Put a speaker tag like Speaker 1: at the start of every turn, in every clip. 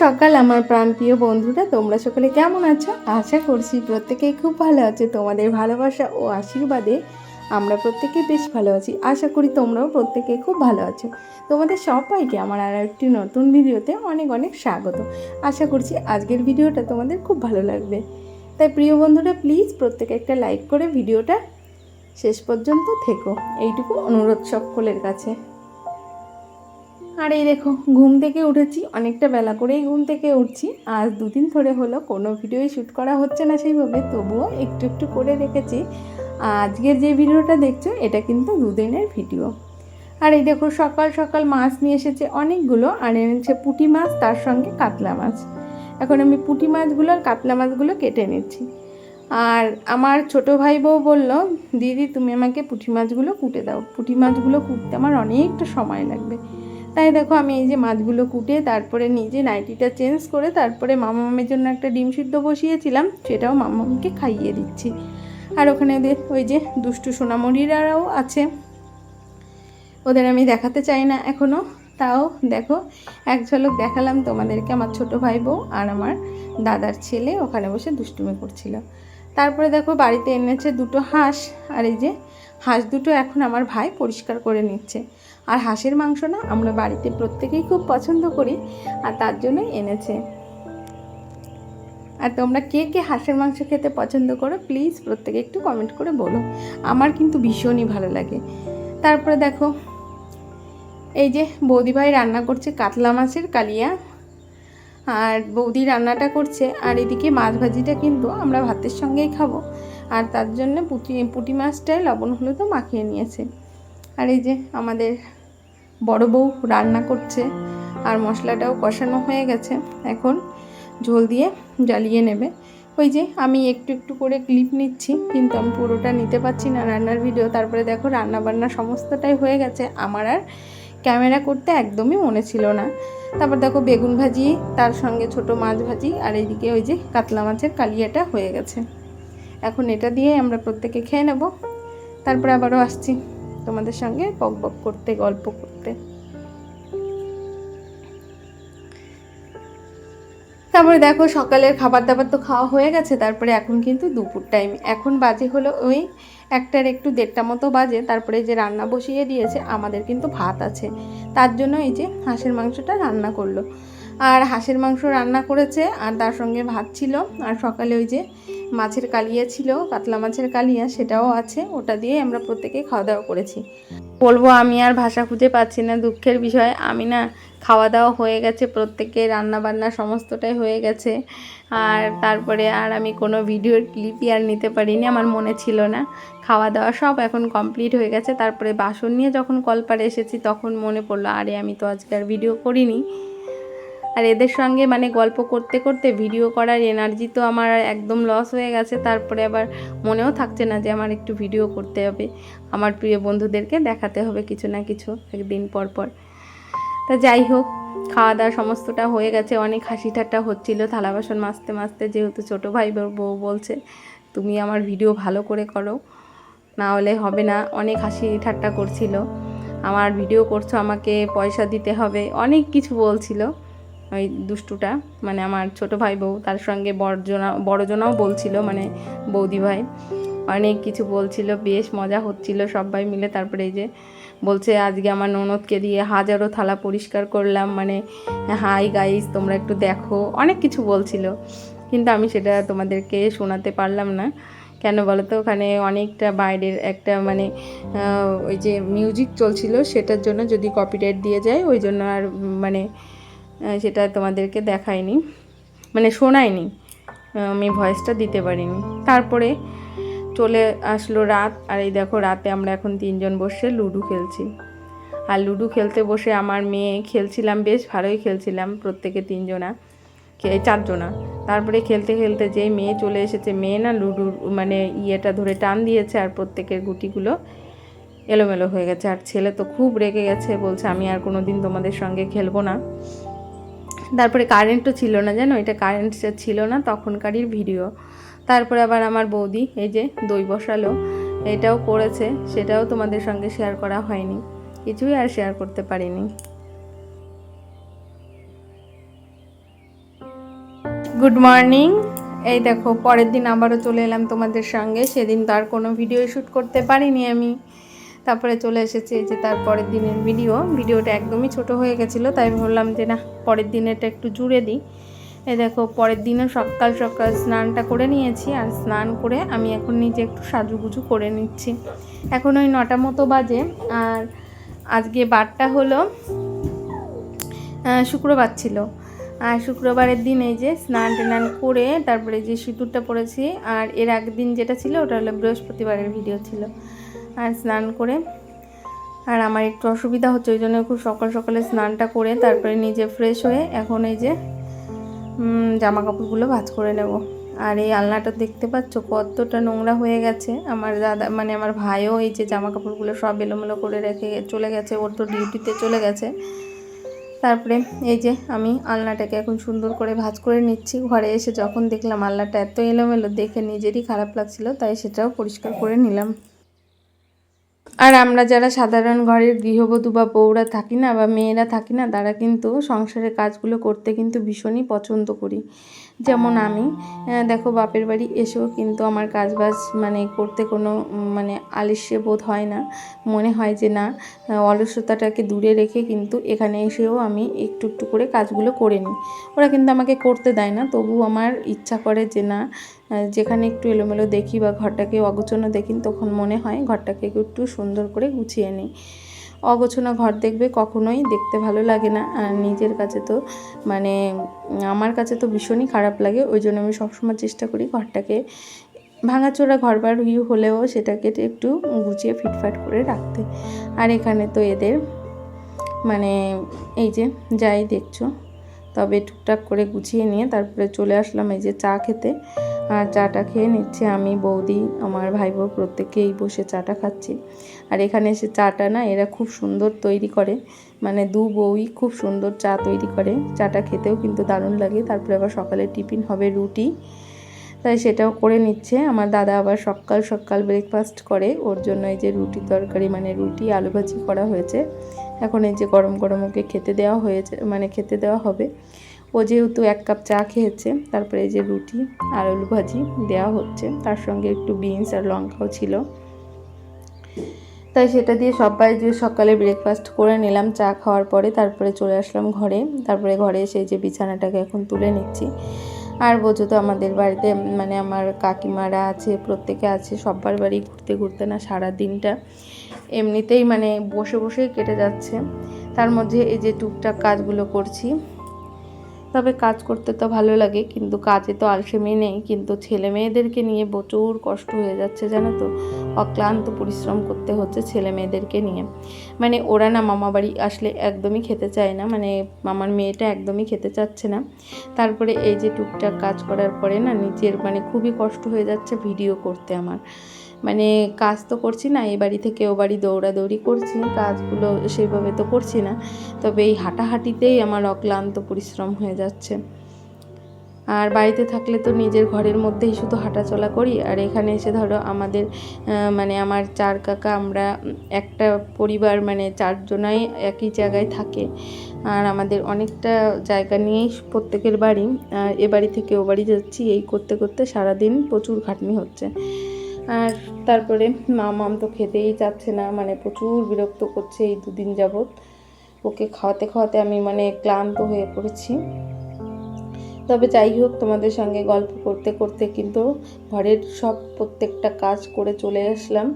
Speaker 1: সকাল, আমার প্রাণপ্রিয় বন্ধুরা, তোমরা সকলে কেমন আছো? আশা করছি প্রত্যেকেই খুব ভালো আছে। তোমাদের ভালোবাসা ও আশীর্বাদে আমরা প্রত্যেকে বেশ ভালো আছি। আশা করি তোমরাও প্রত্যেকে খুব ভালো আছো। তোমাদের সবাইকে আমার আর একটি নতুন ভিডিওতে অনেক অনেক স্বাগত। আশা করছি আজকের ভিডিওটা তোমাদের খুব ভালো লাগবে। তাই প্রিয় বন্ধুরা, প্লিজ প্রত্যেকে একটা লাইক করে ভিডিওটা শেষ পর্যন্ত থেকো। এইটুকু অনুরোধ সকলের কাছে। আর এই দেখো, ঘুম থেকে উঠেছি, অনেকটা বেলা করেই ঘুম থেকে উঠছি। আজ দুদিন ধরে হলো, কোনো ভিডিওই শ্যুট করা হচ্ছে না সেইভাবে, তবুও একটু একটু করে রেখেছি। আজকের যে ভিডিওটা দেখছ, এটা কিন্তু দুদিনের ভিডিও। আর এই দেখো, সকাল সকাল মাছ নিয়ে এসেছে অনেকগুলো, আর এনেছে পুঁটি মাছ, তার সঙ্গে কাতলা মাছ। এখন আমি পুঁটি মাছগুলো আর কাতলা মাছগুলো কেটে নিচ্ছি। আর আমার ছোট ভাই বউ বলল, দিদি, তুমি আমাকে পুঁটি মাছগুলো কুটে দাও। পুঁটি মাছগুলো কুটতে আমার অনেকটা সময় লাগবে। তাই দেখো আমি এই যে মাছগুলো কুটে তারপরে নিজে নাইটিটা চেঞ্জ করে তারপরে মামামের জন্য একটা ডিম সিদ্ধ বসিয়েছিলাম, সেটাও মামামকে খাইয়ে দিচ্ছি। আর ওখানে ওদের ওই যে দুষ্টু সোনামণিরাও আছে। ওদের আমি দেখাতে চাই না এখনও তাও দেখো, এক ঝলক দেখালাম তোমাদেরকে আমার ছোট ভাই বউ আর আমার দাদার ছেলে, ওখানে বসে দুষ্টুমি করছিল। তারপরে দেখো বাড়িতে এনেছে দুটো হাঁস, আর এই যে হাঁস দুটো এখন আমার ভাই পরিষ্কার করে নিচ্ছে। আর হাঁসের মাংস না আমরা বাড়িতে প্রত্যেকেই খুব পছন্দ করি আর তার জন্যই এনেছে। আর তোমরা কে কে হাঁসের মাংস খেতে পছন্দ করো প্লিজ প্রত্যেকে একটু কমেন্ট করে বলো। আমার কিন্তু ভীষণই ভালো লাগে। তারপরে দেখো, এই যে বৌদিভাই রান্না করছে কাতলা মাছের কালিয়া। আর বৌদি রান্নাটা করছে, আর এদিকে মাছ ভাজিটা কিন্তু আমরা ভাতের সঙ্গেই খাব। আর তার জন্য পুঁটি পুঁটি মাছটাই লবণ হলুদও মাখিয়ে নিয়েছে। আর এই যে আমাদের বড় বউ রান্না করছে আর মশলাটাও কষানো হয়ে গেছে, এখন ঝোল দিয়ে জ্বালিয়ে নেবে। ওই যে আমি একটু একটু করে ক্লিপ নিচ্ছি, কিন্তু আমি পুরোটা নিতে পারছি না রান্নার ভিডিও তারপরে দেখো রান্না বান্না সমস্তটাই হয়ে গেছে। আমার আর ক্যামেরা করতে একদমই মনে ছিল না। তারপর দেখো বেগুন ভাজি, তার সঙ্গে ছোট মাছ ভাজি, আর এইদিকে ওই যে কাতলা মাছের কালিয়াটা হয়ে গেছে। এখন এটা দিয়ে আমরা প্রত্যেকে খেয়ে নেব। তারপরে আবারও আসছি। তোমাদের সঙ্গে বক বক করতে, গল্প করতে। তারপরে দেখো সকালের খাবার দাবার তো খাওয়া হয়ে গেছে, তারপরে এখন কিন্তু দুপুর টাইম এখন বাজে হলো ওই একটার একটু দেড়টা মতো বাজে, তারপরে যে রান্না বসিয়ে দিয়েছে, আমাদের কিন্তু ভাত আছে। তার জন্য এই যে হাঁসের মাংসটা রান্না করল। আর হাঁসের মাংস রান্না করেছে, আর তার সঙ্গে ভাত ছিল, আর সকালে ওই যে মাছের কালিয়া ছিল, কাতলা মাছের কালিয়া, সেটাও আছে, ওটা দিয়ে আমরা প্রত্যেকে খাওয়া দাওয়া করেছি। বলব, আমি আর ভাষা খুঁজে পাচ্ছি না দুঃখের বিষয়। আমি না, খাওয়া দাওয়া হয়ে গেছে, প্রত্যেকে রান্না বান্না সমস্তটাই হয়ে গেছে। আর তারপরে আর আমি কোনো ভিডিওর ক্লিপই আর নিতে পারিনি, আমার মনে ছিল না। খাওয়া দাওয়া সব এখন কমপ্লিট হয়ে গেছে। তারপরে বাসন নিয়ে যখন কলপারে এসেছি, তখন মনে পড়ল, আরে আমি তো আজকে আর ভিডিও করিনি। আর এদের সঙ্গে মানে গল্প করতে করতে ভিডিও করার এনার্জি তো আমার একদম লস হয়ে গেছে। তারপরে আবার মনেও থাকছে না যে আমার একটু ভিডিও করতে হবে। আমার প্রিয় বন্ধুদেরকে দেখাতে হবে কিছু না কিছু একদিন পর পর। তা যাই হোক, খাওয়া দাওয়া সমস্তটা হয়ে গেছে। অনেক হাসি ঠাট্টা হচ্ছিল। থালা বাসন মাজতে মাজতে যেহেতু ছোটো ভাই বউ বলছে, তুমি আমার ভিডিও ভালো করে করো। না হলে হবে না। অনেক হাসি ঠাট্টা করছিল। আমার ভিডিও করছ, আমাকে পয়সা দিতে হবে। অনেক কিছু বলছিল। ওই দুষ্টুটা মানে আমার ছোট ভাই বউ, তার সঙ্গে বড়জনা, বড়জনাও বলছিল মানে বৌদি ভাই। অনেক কিছু বলছিল, বেশ মজা হচ্ছিল সবাই মিলে। তারপরে এই যে বলছে, আজকে আমার ননদকে দিয়ে হাজারো থালা পরিষ্কার করলাম মানে হাই গাইস, তোমরা একটু দেখো। অনেক কিছু বলছিল, কিন্তু আমি সেটা তোমাদেরকে শোনাতে পারলাম না। কেন বলো তো ওখানে অনেকটা বাইরের একটা মানে ওই যে মিউজিক চলছিল, সেটার জন্য যদি কপিরাইট দিয়ে যায়, ওই জন্য আর মানে সেটা তোমাদেরকে দেখায়নি। মানে শোনায়নি। আমি ভয়েসটা দিতে পারিনি। তারপরে চলে আসলো রাত। আর এই দেখো, রাতে আমরা এখন তিনজন বসে লুডো খেলছি। আর লুডো খেলতে বসে আমার মেয়ে খেলছিলাম বেশ, ভালোই খেলছিলাম প্রত্যেকে তিনজনা। চারজনা। তারপরে খেলতে খেলতে যেই মেয়ে চলে এসেছে, মেয়ে না লুডুর মানে ইয়েটা ধরে টান দিয়েছে আর প্রত্যেকের গুটিগুলো এলোমেলো হয়ে গেছে। আর ছেলে তো খুব রেগে গেছে, বলছে আমি আর কোনো দিন তোমাদের সঙ্গে খেলব না। তারপরে কারেন্টও ছিল না, জানো? এটা কারেন্ট ছিল না, তখনকারই ভিডিও তারপরে আবার আমার বৌদি, এই যে দই বসালো, এটাও করেছে, সেটাও তোমাদের সঙ্গে শেয়ার করা হয়নি। কিছুই আর শেয়ার করতে পারিনি। গুড মর্নিং এই দেখো, পরের দিন আবারও চলে এলাম তোমাদের সঙ্গে, সেদিন তো আর কোনো ভিডিও শ্যুট করতে পারিনি আমি। তারপরে চলে এসেছি যে তার পরের দিনের ভিডিও। ভিডিওটা একদমই ছোট হয়ে গেছিল, তাই ভাবলাম যে না, পরের দিনেরটা একটু জুড়ে দিই। এ দেখো, পরের দিনও সকাল সকাল স্নানটা করে নিয়েছি, আর স্নান করে আমি এখন নিজে একটু সাজুগুজু করে নিচ্ছি। এখন ওই নটা মতো বাজে, আর আজকে বারটা হলো শুক্রবার ছিল। আর শুক্রবারের দিন এই যে স্নান টান করে তারপরে যে সিঁদুরটা পরেছি, আর এর আগের দিন যেটা ছিল ওটা হলো বৃহস্পতিবারের ভিডিও ছিল। আর স্নান করে। আর আমার একটু অসুবিধা হচ্ছে, ওই জন্য খুব সকাল সকালে স্নানটা করে তারপরে নিজে ফ্রেশ হয়ে এখন এই যে জামা কাপড়গুলো ভাজ করে নেব। আর এই আলনাটা দেখতে পাচ্ছ কতটা নোংরা হয়ে গেছে। আমার দাদা মানে আমার ভাইও এই যে জামা কাপড়গুলো সব এলোমেলো করে রেখে চলে গেছে, ওর তো ডিউটিতে চলে গেছে। তারপরে এই যে আমি আলনাটাকে এখন সুন্দর করে ভাজ করে নিচ্ছি। ঘরে এসে যখন দেখলাম আলনাটা এত এলোমেলো, দেখে নিজেরই খারাপ লাগছিল, তাই সেটাও পরিষ্কার করে নিলাম। আর আমরা যারা সাধারণ ঘরের গৃহবধূ বা বউরা থাকি না বা মেয়েরা থাকি না, তারা কিন্তু সংসারের কাজগুলো করতে কিন্তু ভীষণই পছন্দ করি। যেমন আমি দেখো বাপের বাড়ি এসেও কিন্তু আমার কাজ বাজ মানে করতে কোনো মানে আলিস্যে বোধ হয় না। মনে হয় যে না আহ, অলসতাটাকে দূরে রেখে কিন্তু এখানে এসেও আমি একটু একটু করে কাজগুলো করে নিই। ওরা কিন্তু আমাকে করতে দেয় না তবু আমার ইচ্ছা করে যে না যেখানে একটু এলোমেলো দেখি বা ঘরটাকে অগোছানো দেখি তখন মনে হয় ঘরটাকে একটু সুন্দর করে গুছিয়ে নিই। অগোছানো ঘর দেখবে, কখনোই দেখতে ভালো লাগে না। আর নিজের কাছে তো মানে আমার কাছে তো ভীষণই খারাপ লাগে। ওই জন্য আমি সবসময় চেষ্টা করি ঘরটাকে ভাঙাচোরা ঘর বাড়ি হলেও সেটাকে একটু গুছিয়ে ফিটফাট করে রাখতে। আর এখানে তো এদের মানে এই যে যাই দেখছ, তবে টুকটাক করে গুছিয়ে নিয়ে তারপরে চলে আসলাম এই যে চা খেতে। আর চাটা খেয়ে নিচ্ছে আমি, বৌদি, আমার ভাই বউ প্রত্যেকেই বসে চাটা খাচ্ছি। আর এখানে এসে চাটা না এরা খুব সুন্দর তৈরি করে। মানে দু বউই খুব সুন্দর চা তৈরি করে। চাটা খেতেও কিন্তু দারুণ লাগে। তারপরে আবার সকালে টিফিন হবে রুটি। তাই সেটাও করে নিচ্ছে। আমার দাদা আবার সকাল সকাল ব্রেকফাস্ট করে। ওর জন্য এই যে রুটি তরকারি মানে রুটি, আলু ভাজি করা হয়েছে। এখন এই যে গরম গরম ওকে খেতে দেওয়া হয়েছে মানে খেতে দেওয়া হবে। ও যেহেতু এক কাপ চা খেয়েছে, তারপরে এই যে রুটি, আর আলু ভাজি দেওয়া হচ্ছে। তার সঙ্গে একটু বিনস আর লঙ্কাও ছিল। তাই সেটা দিয়ে সবাই যে সকালে ব্রেকফাস্ট করে নিলাম, চা খাওয়ার পরে তারপরে চলে আসলাম ঘরে। তারপরে ঘরে এসে যে বিছানাটাকে এখন তুলে নিচ্ছি। আর বোঝো তো আমাদের বাড়িতে মানে আমার কাকিমারা আছে, প্রত্যেকে আছে সবার বাড়ি ঘুরতে ঘুরতে না সারা দিনটা এমনিতেই মানে বসে বসেই কেটে যাচ্ছে। তার মধ্যে এই যে টুকটাক কাজগুলো করছি। তবে কাজ করতে তো ভালো লাগে, কিন্তু কাজে তো আলসেমি নেই, কিন্তু ছেলে মেয়েদেরকে নিয়ে প্রচুর কষ্ট হয়ে যাচ্ছে, জানো তো? অক্লান্ত পরিশ্রম করতে হচ্ছে ছেলে মেয়েদেরকে নিয়ে। মানে ওরা না মামা বাড়ি আসলে একদমই খেতে চায় না মানে আমার মেয়েটা একদমই খেতে চাচ্ছে না। তারপরে এই যে টুকটাক কাজ করার পরে না নিজের মানে খুবই কষ্ট হয়ে যাচ্ছে ভিডিও করতে আমার। মানে কাজ তো করছি না এ বাড়ি থেকে ও বাড়ি দৌড়াদৌড়ি করছি, কাজগুলো সেইভাবে তো করছি না। তবে এই হাঁটাহাঁটিতেই আমার অক্লান্ত পরিশ্রম হয়ে যাচ্ছে। আর বাড়িতে থাকলে তো নিজের ঘরের মধ্যেই শুধু হাঁটাচলা করি, আর এখানে এসে ধরো আমাদের মানে আমার চার কাকা আমরা একটা পরিবার মানে চারজনাই একই জায়গায় থাকে। আর আমাদের অনেকটা জায়গা নিয়েই প্রত্যেকের বাড়ি, আর এ বাড়ি থেকে ও বাড়ি যাচ্ছি, এই করতে করতে সারাদিন প্রচুর খাটনি হচ্ছে। আর তারপরে মামাম তো খেতেই চাচ্ছে না মানে প্রচুর বিরক্ত করছে এই দুদিন যাবৎ। ওকে খাওয়াতে খাওয়াতে আমি মানে ক্লান্ত হয়ে পড়েছি। তবে যাই হোক, তোমাদের সঙ্গে গল্প করতে করতে কিন্তু ঘরের সব প্রত্যেকটা কাজ করে চলে আসলাম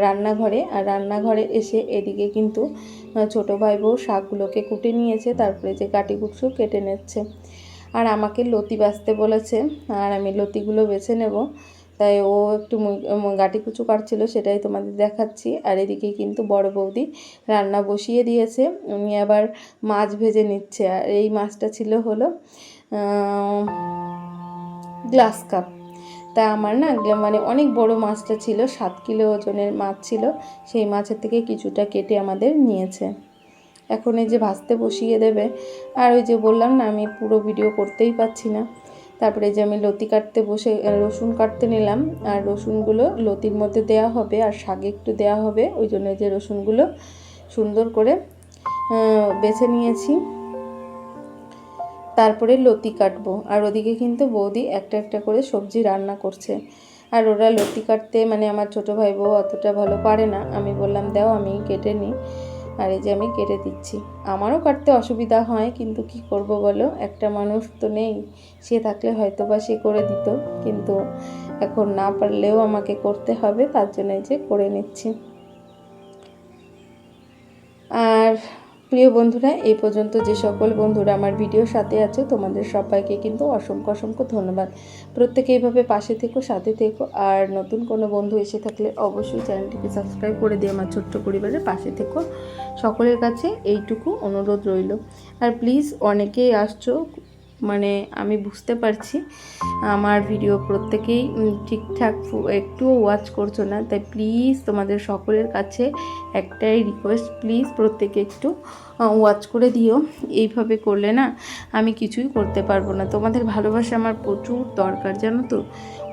Speaker 1: রান্নাঘরে। আর রান্নাঘরে এসে এদিকে কিন্তু ছোটো ভাই বউ শাকগুলোকে কুটে নিয়েছে, তারপরে যে কাটি কুচু কেটে নিচ্ছে। আর আমাকে লতি বাঁচতে বলেছে, আর আমি লতিগুলো বেছে নেব। তাই ও একটু গাঁটি কুচু কাটছিল, সেটাই তোমাদের দেখাচ্ছি। আর এদিকে কিন্তু বড় বৌদি রান্না বসিয়ে দিয়েছে। উনি আবার মাছ ভেজে নিচ্ছে। আর এই মাছটা ছিল হলো গ্লাস কাপ। তা আমার না মানে অনেক বড় মাছটা ছিল, সাত কিলো ওজনের মাছ ছিল। সেই মাছের থেকে কিছুটা কেটে আমাদের নিয়েছে। এখন এই যে ভাজতে বসিয়ে দেবে। আর ওই যে বললাম না, আমি পুরো ভিডিও করতেই পাচ্ছি না। তারপরে যে আমি লতি কাটতে বসে রসুন কাটতে নিলাম। আর রসুনগুলো লতির মধ্যে দেওয়া হবে, আর শাকে একটু দেওয়া হবে। ওই জন্য যে রসুনগুলো সুন্দর করে বেছে নিয়েছি। তারপরে লতি কাটবো। আর ওদিকে কিন্তু বৌদি একটা একটা করে সবজি রান্না করছে। আর ওরা লতি কাটতে মানে আমার ছোটো ভাই বউ অতটা ভালো পারে না। আমি বললাম, দাও আমি কেটে নিই। আর এই যে আমি কেটে দিচ্ছি। আমারও কাটতে অসুবিধা হয়, কিন্তু কি করব বলো? একটা মানুষ তো নেই। সে থাকলে হয়তো বা সে করে দিত, কিন্তু এখন না পারলেও আমাকে করতে হবে, তার জন্য এই যে করে নিচ্ছি। আর প্রিয় বন্ধুরা, এই পর্যন্ত যে সকল বন্ধুরা আমার ভিডিওর সাথে আছে, তোমাদের সবাইকে কিন্তু অসংখ্য অসংখ্য ধন্যবাদ। প্রত্যেকে এইভাবে পাশে থেকো, সাথে থেকো, আর নতুন কোনো বন্ধু এসে থাকলে অবশ্যই চ্যানেলটিকে সাবস্ক্রাইব করে দিয়ে আমার ছোট্ট পরিবারের পাশে থেকো। সকলের কাছে এইটুকু অনুরোধ রইল। আর প্লিজ অনেকেই আসছো মানে আমি বুঝতে পারছি, আমার ভিডিও প্রত্যেকেই ঠিকঠাক একটুও ওয়াচ করছ না। তাই প্লিজ তোমাদের সকলের কাছে একটাই রিকোয়েস্ট প্লিজ প্রত্যেকে একটু ওয়াচ করে দিও। এইভাবে করলে না, আমি কিছুই করতে পারব না। তোমাদের ভালোবাসা আমার প্রচুর দরকার, জানো তো?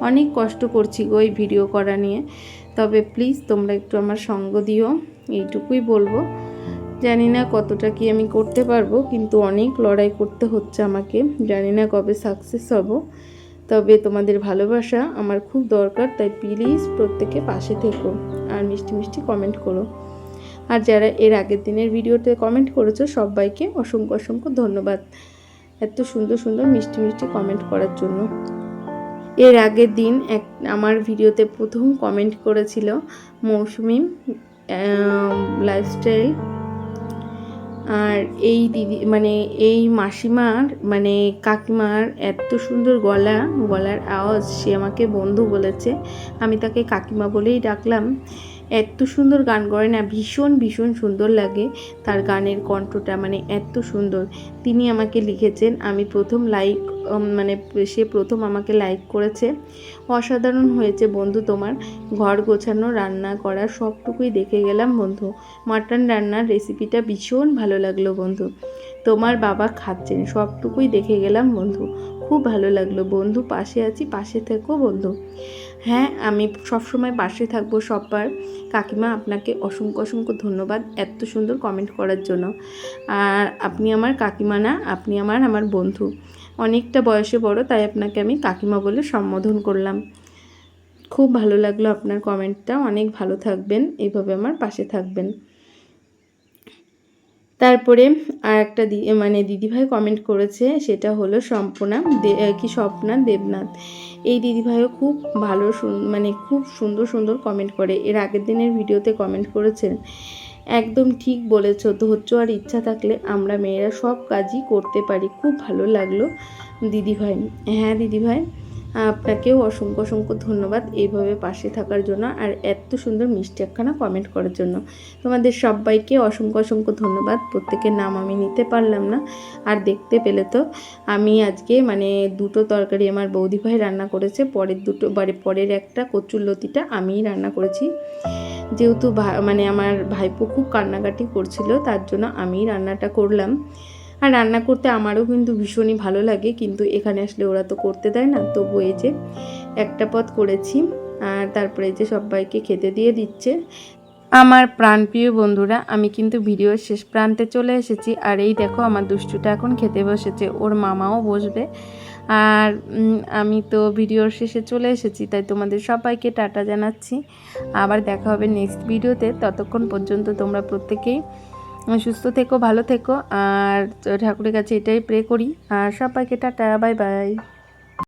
Speaker 1: অনেক কষ্ট করছি গো এই ভিডিও করা নিয়ে। তবে প্লিজ তোমরা একটু আমার সঙ্গ দিও, এইটুকুই বলব। জানি না কতটা কি আমি করতে পারব, কিন্তু অনেক লড়াই করতে হচ্ছে আমাকে। জানি না কবে সাকসেস হব। তবে তোমাদের ভালোবাসা আমার খুব দরকার, তাই প্লিজ প্রত্যেকে পাশে থেকো আর মিষ্টি মিষ্টি কমেন্ট করো। আর যারা এর আগের দিনের ভিডিওতে কমেন্ট করেছ, সবাইকে অসংখ্য অসংখ্য ধন্যবাদ এত সুন্দর সুন্দর মিষ্টি মিষ্টি কমেন্ট করার জন্য। এর আগের দিন এক, আমার ভিডিওতে প্রথম কমেন্ট করেছিল মৌসুমি লাইফস্টাইল আর এই দিদি মানে এই মাসিমার মানে কাকিমার এত সুন্দর গলা, গলার আওয়াজ সে আমাকে বন্ধু বলেছে। আমি তাকে কাকিমা বলেই ডাকলাম। এত সুন্দর গান করে না, ভীষণ ভীষণ সুন্দর লাগে তার গানের কণ্ঠটা মানে এত সুন্দর। তিনি আমাকে লিখেছেন, আমি প্রথম লাইক মানে সে প্রথম আমাকে লাইক করেছে। অসাধারণ হয়েছে বন্ধু তোমার। ঘর গোছানো, রান্না করা, সবটুকুই দেখে গেলাম বন্ধু। মাটন রান্নার রেসিপিটা ভীষণ ভালো লাগল বন্ধু। তোমার বাবা খাচ্ছেন, সবটুকুই দেখে গেলাম বন্ধু। খুব ভালো লাগল বন্ধু, পাশে আছি, পাশে থেকো বন্ধু। হ্যাঁ আমি সবসময় পাশে থাকব সববার। কাকিমা আপনাকে অসংখ্য অসংখ্য ধন্যবাদ এত সুন্দর কমেন্ট করার জন্য। আর আপনি আমার কাকিমা না, আপনি আমার আমার বন্ধু। অনেকটা বয়সে বড়, তাই আপনাকে আমি কাকিমা বলে সম্বোধন করলাম। খুব ভালো লাগল আপনার কমেন্টটা, অনেক ভালো থাকবেন এইভাবে আমার পাশে থাকবেন। তারপরে আর একটা মানে দিদিভাই কমেন্ট করেছে, সেটা হলো সম্পনা কি স্বপ্না দেবনাথ। এই দিদিভাইও খুব ভালো মানে খুব সুন্দর সুন্দর কমেন্ট করে। এর আগের দিনের ভিডিওতে কমেন্ট করেছেন একদম ঠিক বলেছ, ধৈর্য আর ইচ্ছা থাকলে আমরা মেয়েরা সব কাজই করতে পারি। খুব ভালো লাগল দিদিভাই। হ্যাঁ দিদিভাই, আপনাকেও অসংখ্য অসংখ্য ধন্যবাদ এইভাবে পাশে থাকার জন্য আর এত সুন্দর মিষ্টি একখানা কমেন্ট করার জন্য। তোমাদের সবাইকে অসংখ্য অসংখ্য ধন্যবাদ, প্রত্যেকের নাম আমি নিতে পারলাম না। আর দেখতে পেলে তো, আমি আজকে মানে দুটো তরকারি আমার বৌদি ভাই রান্না করেছে, পরের দুটো বারে পরের একটা কচুর লতিটা আমিই রান্না করেছি। যেহেতু মানে আমার ভাইপো খুব কান্নাকাটি করছিল, তার জন্য আমিই রান্নাটা করলাম। আর রান্না করতে আমারও কিন্তু ভীষণই ভালো লাগে, কিন্তু এখানে আসলে ওরা তো করতে দেয় না। তবু এই যে একটা পথ করেছি, আর তারপরে যে সবাইকে খেতে দিয়ে দিচ্ছে। আমার প্রাণপ্রিয় বন্ধুরা, আমি কিন্তু ভিডিওর শেষ প্রান্তে চলে এসেছি। আর এই দেখো, আমার দুষ্টুটা এখন খেতে বসেছে। ওর মামাও বসবে। আর আমি তো ভিডিওর শেষে চলে এসেছি, তাই তোমাদের সবাইকে টাটা জানাচ্ছি। আবার দেখা হবে নেক্সট ভিডিওতে, ততক্ষণ পর্যন্ত তোমরা প্রত্যেকেই সুস্থ থেকো, ভালো থেকো, আর ঠাকুরের কাছে এটাই প্রে করি। আর সবাইকে টাটা বাই বাই